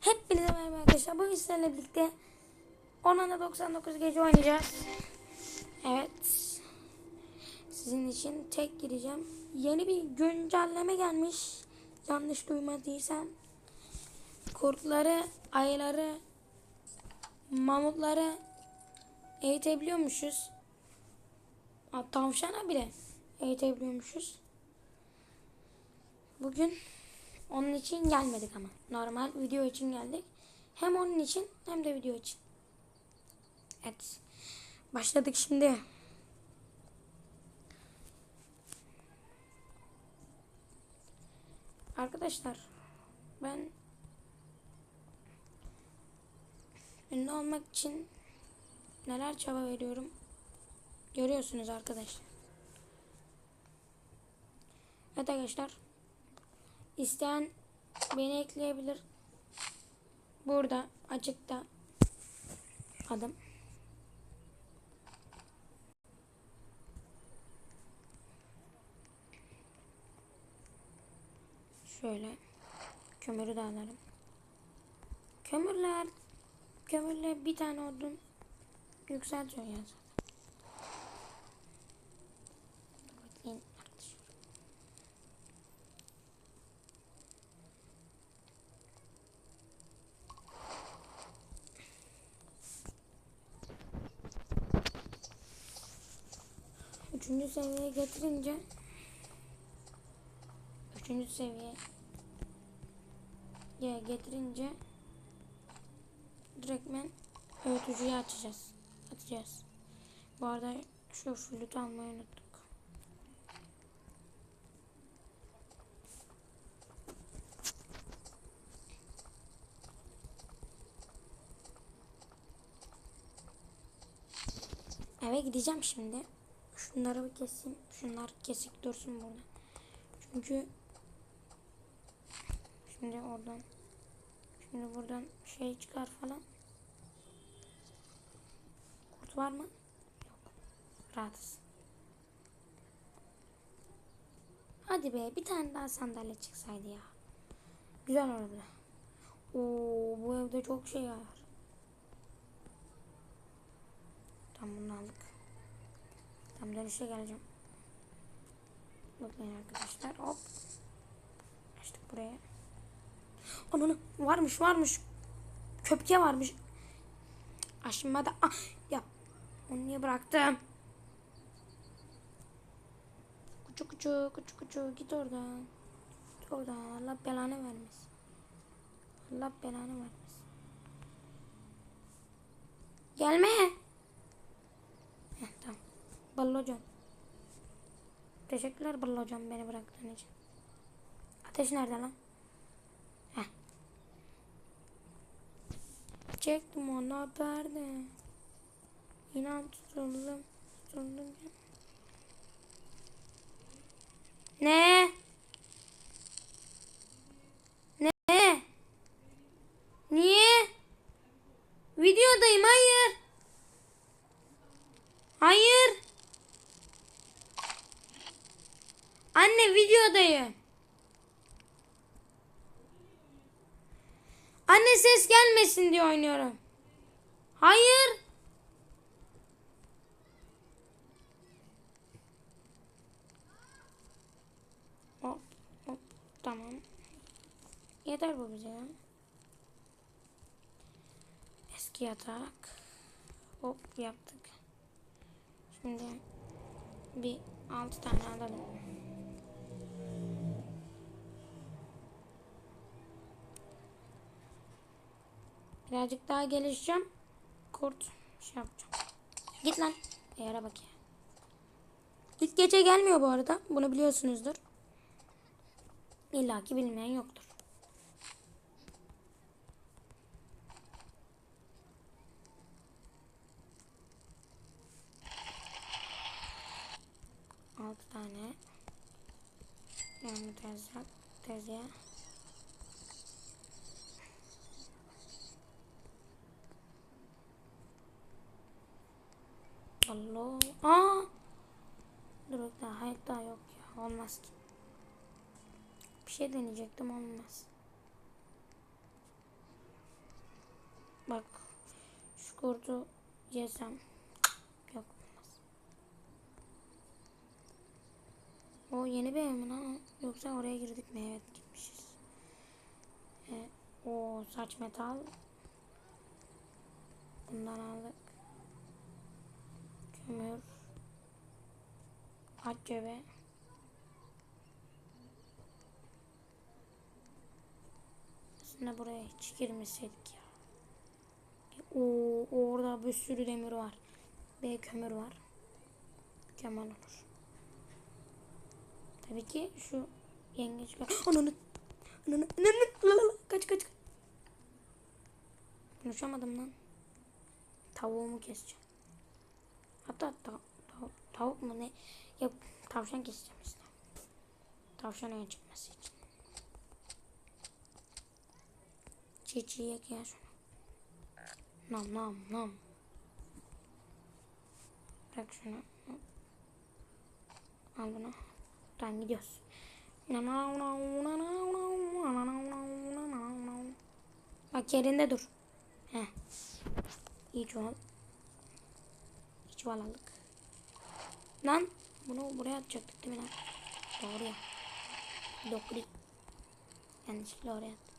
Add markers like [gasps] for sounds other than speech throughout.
Hepinize merhaba arkadaşlar. Bugün sizlerle birlikte 10'a 99 gece oynayacağız. Evet. Sizin için tek gireceğim. Yeni bir güncelleme gelmiş. Yanlış duymadıysam. Kurtları, ayıları, mamutları eğitebiliyormuşuz. Ha, Tavşana bile eğitebiliyormuşuz. Bugün onun için gelmedik ama. Normal video için geldik. Hem onun için hem de video için. Evet. Başladık şimdi. Arkadaşlar ben ünlü olmak için neler çaba veriyorum görüyorsunuz arkadaşlar. Evet arkadaşlar İsteyen beni ekleyebilir. Burada açıkta adım. Şöyle kömürü de alalım. Kömürler kömürle bir tane odun yükseltiyor ya. Bakayım arkadaşlar. Üçüncü seviyeye getirince Üçüncü seviyeye getirince direktmen öğütücüyü açacağız. Atacağız. Bu arada şu flütü almayı unuttuk. Eve gideceğim şimdi. Şunları keseyim. Şunlar kesik dursun burada. Çünkü şimdi oradan şimdi buradan şey çıkar falan. Kurt var mı? Yok. Rahatız. Hadi be bir tane daha sandalye çıksaydı ya. Güzel olurdu. Oo bu evde çok şey var. Tam bunu aldık. Tam dönüşe geleceğim. Bakmayın arkadaşlar. Hop. Açtık buraya. Ananı varmış varmış. Köpke varmış. Aşınmada. Ah, ya. Onu niye bıraktım? Kuçu kuçu kuçu kuçu git oradan. Git oradan. Allah belanı vermesin. Allah belanı vermesin. Gelme. Ballı hocam. Teşekkürler Ballı hocam beni bıraktığın için. Ateş nerede lan? Heh. Çektim onu perde. İnan tutuldum. Tutuldum. Ne? Niye? Videodayım hayır. Hayır. Anne videodayım. Anne ses gelmesin diye oynuyorum. Hayır. Hop hop tamam. Yeter bu bize ya. Eski yatak. Hop yaptık. Şimdi bir altı tane alalım. Birazcık daha gelişeceğim. Kurt şey yapacağım. Git lan. Yere bak ya. İlk gece gelmiyor bu arada. Bunu biliyorsunuzdur. İlla ki bilmeyen yoktur. Altı tane. Yani tezgah. Tezgah. Allah. Aa. Dur bekle. Daha yok ya. Olmaz ki. Bir şey deneyecektim olmaz. Bak şu kurdu yesem. Yok olmaz. O yeni bir ev mi lan? Yoksa oraya girdik mi? Evet gitmişiz. E, o saç metal. Bundan aldık. Kömür. At cebe. Aslında buraya hiç girmeseydik ya. O orada bir sürü demir var. Ve kömür var. Mükemmel olur. Tabii ki şu yengeç [gasps] Ananı. Ananı. Ananı. Kaç kaç. Konuşamadım lan. Tavuğumu keseceğim. Hatta ta tav tavuk mu ne? Yok tavşan keseceğim işte. Tavşan öne çıkması için. Ya şunu. Nam nam nam. Bırak şunu. Al bunu. Tamam gidiyoruz. Bak yerinde dur. Heh. İyi çuval. İyi çuval aldık. Lan bunu buraya atacaktık değil mi lan? Doğru ya. Dokri. Yanlışlıkla oraya attık.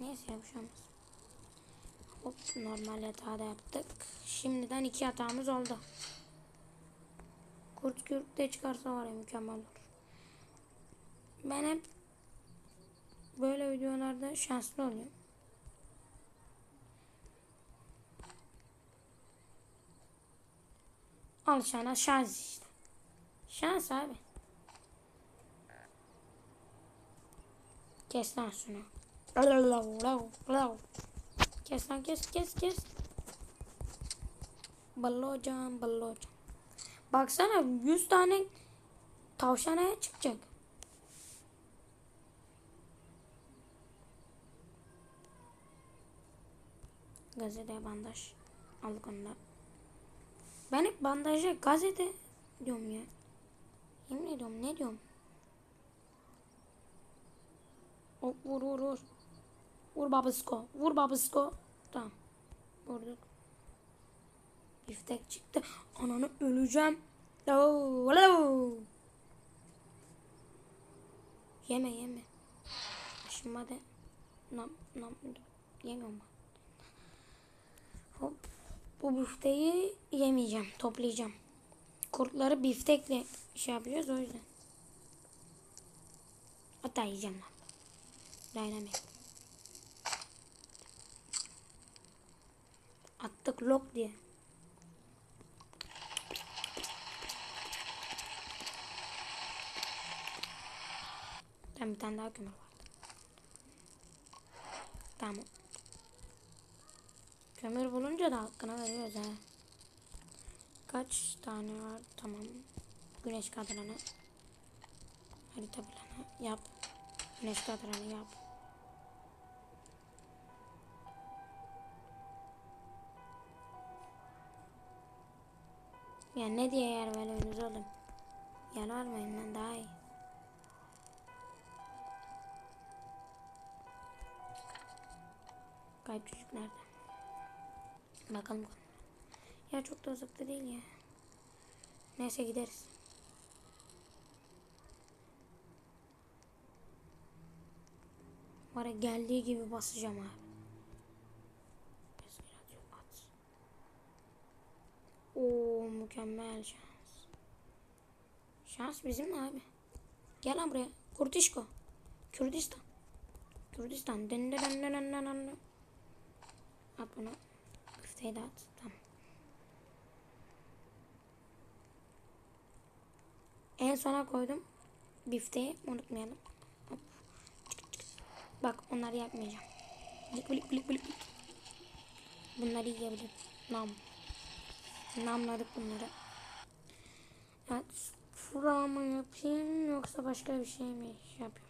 Neyse ya bir şey olmaz. Hop normal yatağı da yaptık. Şimdiden iki yatağımız oldu. Kurt kürk de çıkarsa var ya mükemmel olur. Ben hep böyle videolarda şanslı oluyorum. Al sana şans işte. Şans abi. Kes lan şunu. Kes lan kes kes kes. Ballocan ballocan. Baksana 100 tane tavşanaya çıkacak. Gazete bandaj. Onu da. Ben hep bandaja gazete diyorum ya. Yemin ediyorum ne diyorum. Hop vur vur vur. Vur babisko. Vur babisko. Tamam. Vurduk. Biftek çıktı. Ananı öleceğim. Hello. Yeme yeme. Aşıma de. Nam nam. Yemiyorum. Hop. Bu bifteyi yemeyeceğim. Toplayacağım. Kurtları biftekle şey yapıyoruz o yüzden. Hatta yiyeceğim lan. Dynamite. Attık lok diye. Bir tane daha kömür var. Tamam. Kömür bulunca da hakkını veriyoruz ha. Kaç tane var? Tamam. Güneş kadranı. Harita planı yap. Güneş kadranı yap. Ya ne diye yer veriyorsunuz oğlum? Yer vermeyin lan daha iyi. Kayıp çocuk nerede? Bakalım. Ya çok da uzakta değil ya. Neyse gideriz. Var geldiği gibi basacağım abi. Oo mükemmel şans. Şans bizim mi abi? Gel lan buraya. Kurtişko. Kürdistan. Kürdistan. Den den den den den den. At bunu. Köfteyi de at. Tamam. En sona koydum. Bifteyi unutmayalım. Hop. Bak onları yapmayacağım. Blik blik blik blik. Bunları yiyebilirim. Nam. Namladık bunları. Evet. Şuraya mı yapayım yoksa başka bir şey mi yapayım?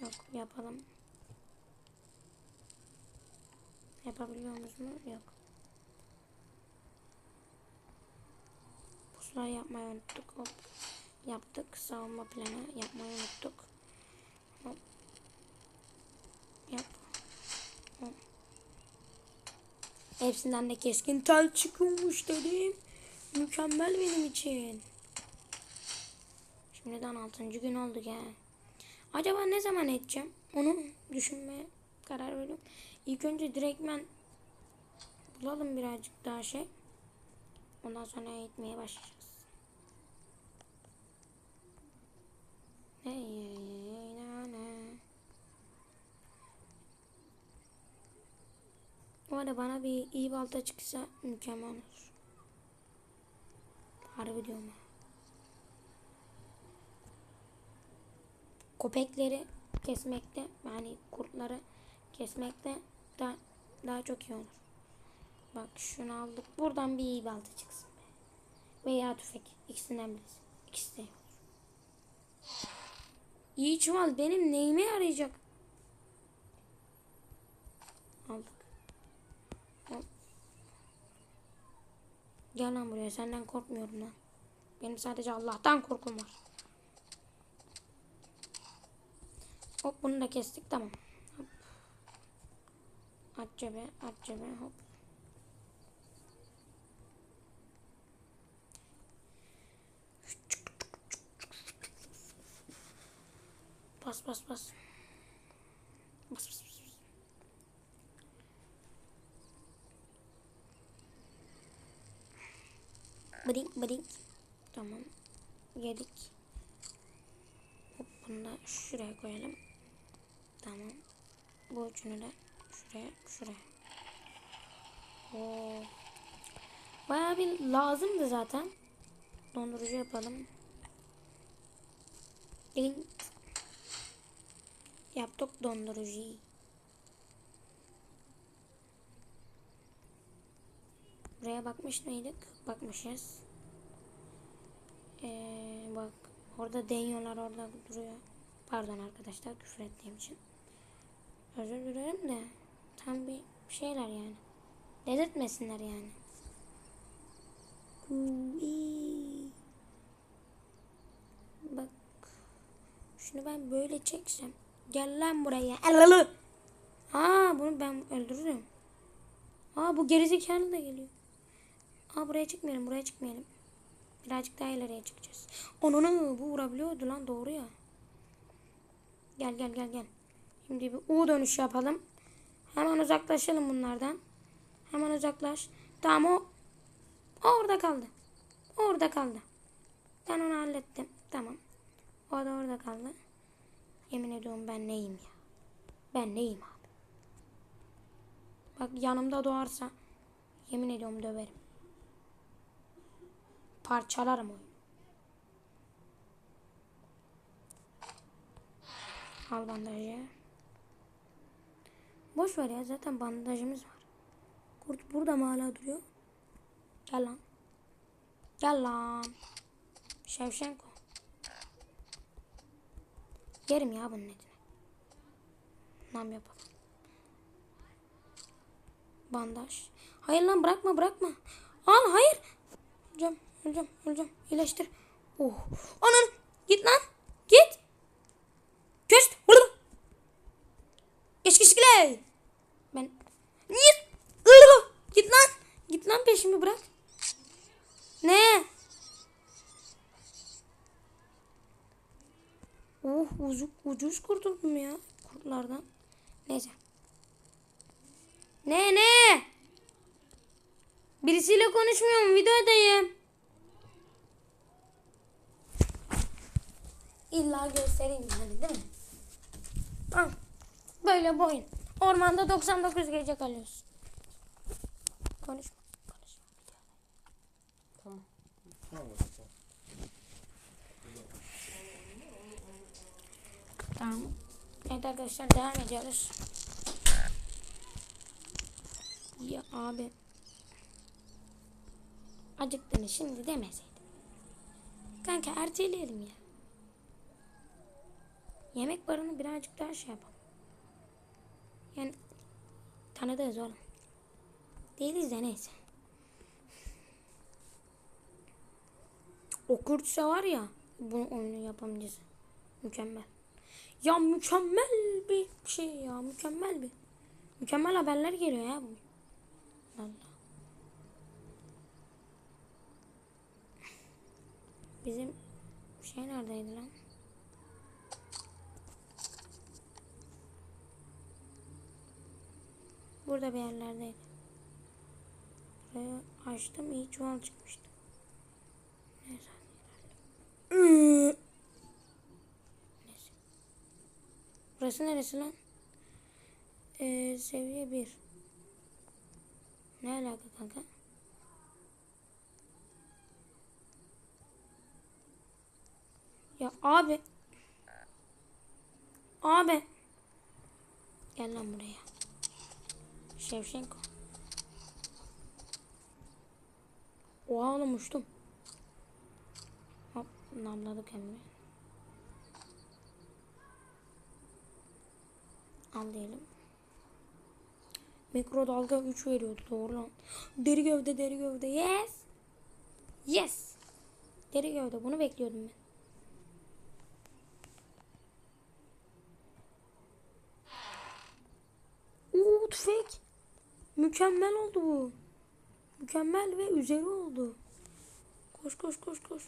Yok yapalım. Yapabiliyor muyuz mu? Yok. Pusula yapmayı unuttuk. Hop. Yaptık. Savunma planı yapmayı unuttuk. Hop. Yap. Hop. Hepsinden de keskin tel çıkıyormuş dedim. Mükemmel benim için. Şimdiden 6. gün oldu ya. Acaba ne zaman edeceğim? Onu düşünmeye karar veriyorum. İlk önce direktmen bulalım birazcık daha şey. Ondan sonra eğitmeye başlayacağız. Hey, na, na. Bu arada bana bir iyi balta çıksa mükemmel olur. Harbi diyorum. Köpekleri kesmekte yani kurtları kesmekte da daha çok iyi olur. Bak şunu aldık. Buradan bir iyi balta çıksın. Veya tüfek. İkisinden birisi. İkisi de. İyi çuval benim neyime yarayacak? Aldık. Al. Gel lan buraya senden korkmuyorum lan. Benim sadece Allah'tan korkum var. Hop bunu da kestik tamam. At cebe at cebe hop. Bas bas. Bas bas bas. bas. Brink brink. Tamam. Yedik. Hop bunu da şuraya koyalım. Tamam. Bu üçünü de şuraya şuraya. Oo. Bayağı bir lazımdı zaten. Dondurucu yapalım. Brink. Yaptık dondurucuyu. Buraya bakmış mıydık? Bakmışız. Ee, bak orada deniyorlar orada duruyor. Pardon arkadaşlar küfür ettiğim için. Özür dilerim de tam bir şeyler yani. Dedirtmesinler yani. Bak şunu ben böyle çeksem. Gel lan buraya. Elalı. Aa bunu ben öldürürüm. Aa bu gerizekalı da geliyor. Aa buraya çıkmayalım buraya çıkmayalım. Birazcık daha ileriye çıkacağız. Onunu bu vurabiliyordu lan doğru ya. Gel gel gel gel. Şimdi bir U dönüş yapalım. Hemen uzaklaşalım bunlardan. Hemen uzaklaş. Tamam o, o orada kaldı. O orada kaldı. Ben onu hallettim. Tamam. O da orada kaldı. Yemin ediyorum ben neyim ya. Ben neyim abi. Bak yanımda doğarsa yemin ediyorum döverim. Parçalarım oyunu. Al bandajı. Boş ver ya zaten bandajımız var. Kurt burada mı hala duruyor? Gel lan. Gel lan. Şevşenko. Yerim ya bunun etini. Nam yapalım. Bandaj. Hayır lan bırakma bırakma. Al hayır. Öleceğim öleceğim öleceğim. İyileştir. Oh. Anan git lan. Gile. Ben. Irgı. Git lan. Git lan peşimi bırak. Ne? Oh ucuz, ucuz kurtuldum ya kurtlardan. Neyse. Ne ne? Birisiyle konuşmuyorum videodayım. İlla göstereyim yani değil mi? Tamam. Böyle bu oyun. Ormanda 99 gece kalıyorsun. Konuşma. Konuşma. Tamam. Tamam. Evet arkadaşlar devam ediyoruz. Ya abi. Acıktığını şimdi demeseydin. Kanka erteleyelim ya. Yemek barını birazcık daha şey yapalım. Yani tanıdığız oğlum. Değiliz de neyse. O Kürtse var ya bu oyunu yapımcısı. Mükemmel. Ya mükemmel bir şey ya. Mükemmel bir. Mükemmel haberler geliyor ya. Allah. Bizim şey neredeydi lan? Burada bir yerlerdeydi. Burayı açtım iyi çuval çıkmıştı. Neyse. Neyse. Burası neresi lan? Ee, seviye 1. Ne alaka kanka? Ya abi. Abi. Gel lan buraya. Şevşenko. Oha oğlum uçtum. Hop namladık de. Al diyelim. Mikrodalga 3 veriyordu doğru lan. Deri gövde deri gövde yes. Yes. Deri gövde bunu bekliyordum ben. Oo tüfek. Mükemmel oldu bu. Mükemmel ve üzeri oldu. Koş koş koş koş.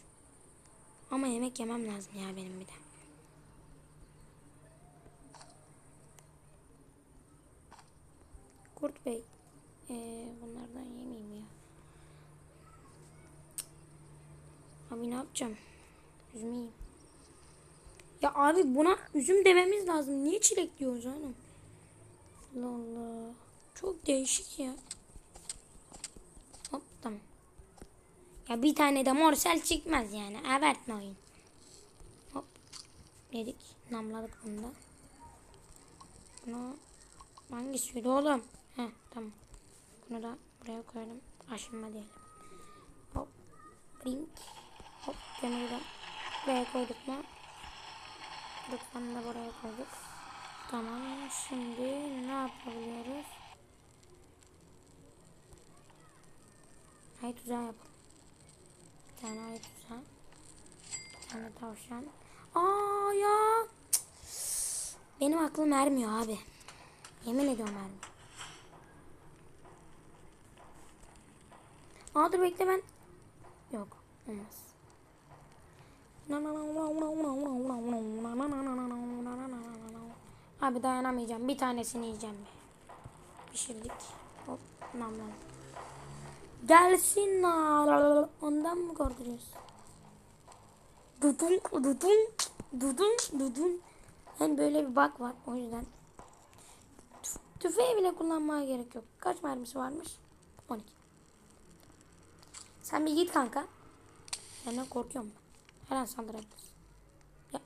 Ama yemek yemem lazım ya benim bir de. Kurt Bey. Ee, bunlardan yemeyeyim ya. Abi ne yapacağım? Üzüm yiyeyim. Ya abi buna üzüm dememiz lazım. Niye çilek diyoruz hanım? Allah Allah. Çok değişik ya. Hop tamam. Ya bir tane de morsel çıkmaz yani. Abartma oyun. Hop. Dedik. Namladık bunu da. Bunu hangisiydi oğlum? Heh tamam. Bunu da buraya koyalım. Aşınma diyelim. Hop. Brink. Hop. Kömürü de buraya koyduk mu? Lütfen de buraya koyduk. Tamam. Şimdi ne yapabiliyoruz? Ay tuzağı yapalım. Bir tane ay tuzağı. Bir tane tavşan. Aa ya. Cık. Benim aklım ermiyor abi. Yemin ediyorum ermiyor. Aa dur bekle ben. Yok. Olmaz. Abi dayanamayacağım. Bir tanesini yiyeceğim. Pişirdik. Hop nam nam. Gelsin. Ondan mı korkuyorsun? Dudun dudun dudun dudun. Hani böyle bir bak var o yüzden. Tüf- Tüfeği bile kullanmaya gerek yok. Kaç mermisi varmış? 12. Sen bir git kanka. Senden korkuyorum ben. Her an saldırabilirsin. Ya.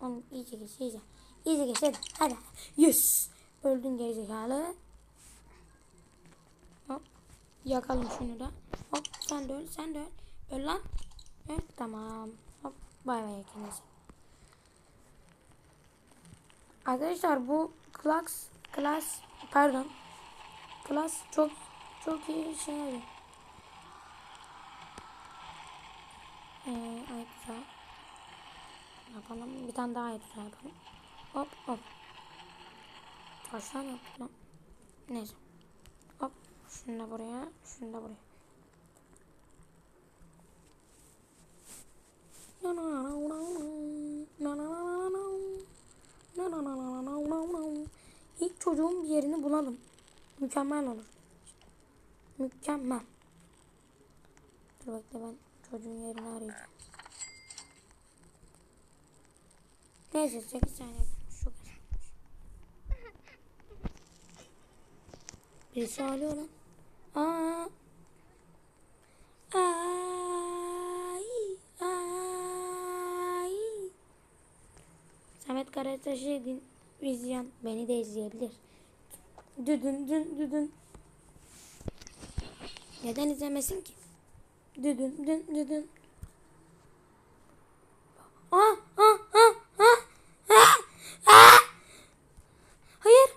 Onu iyice geç iyice. İyice geç hadi. Hadi. Yes. Öldün gerizekalı. Yakalım şunu da. Hop sen de öl sen de öl. Lan. Öl. Tamam. Hop. Bay bay ikiniz. Arkadaşlar bu class class pardon. Class çok çok iyi şey. Ee, ay güzel. Yapalım. Bir tane daha ay yapalım. Hop hop. Taşlar lan. Neyse. Şunu da buraya. Şunu da buraya. İlk çocuğun bir yerini bulalım. Mükemmel olur. Mükemmel. Dur bekle ben çocuğun yerini arayacağım. Neyse 8 saniye. Çok az. Birisi ağlıyor lan. Aa. Ay. Ay. Samet Karataş'ı izleyen beni de izleyebilir. Düdün dün düdün. Neden izlemesin ki? Düdün dün düdün. Aa, aa, aa, aa. Hayır.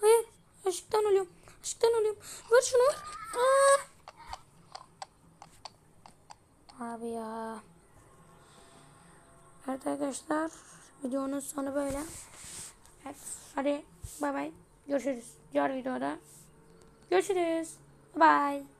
Hayır. Aşktan ölüyorum. Aşktan ölüyorum. Ver şunu ver. Aa. Abi ya. Evet arkadaşlar. Videonun sonu böyle. Evet. Hadi bay bay. Görüşürüz. Diğer videoda. Görüşürüz. Bye.